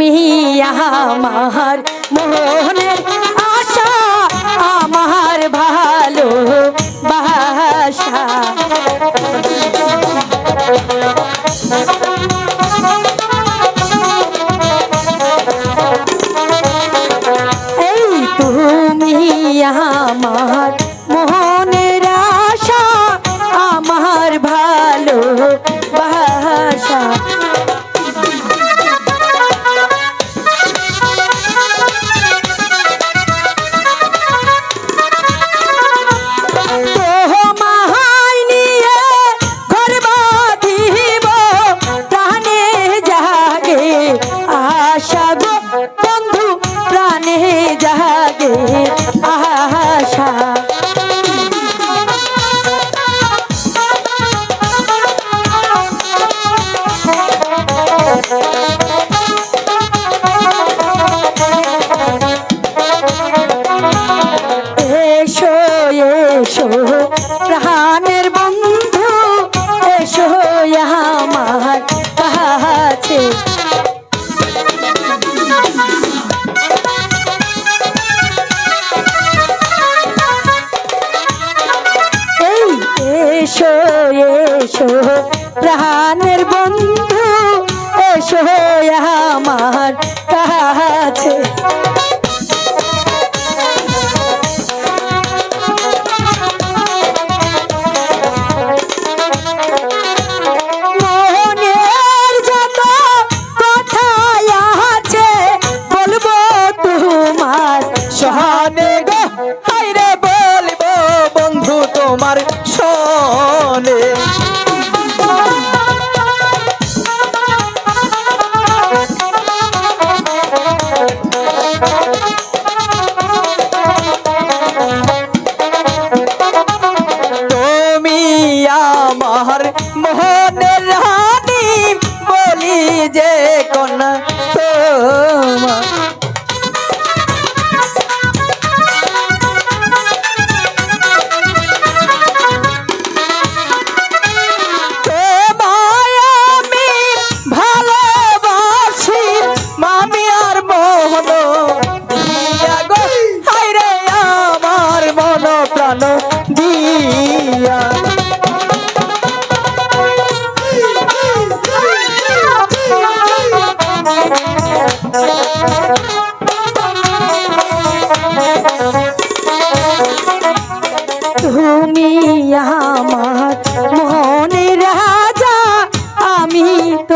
তুমি আমার মোহনের আশা আমার ভালো সেও এসো এসো প্রাণের বন্ধু এসো আমার যে কোন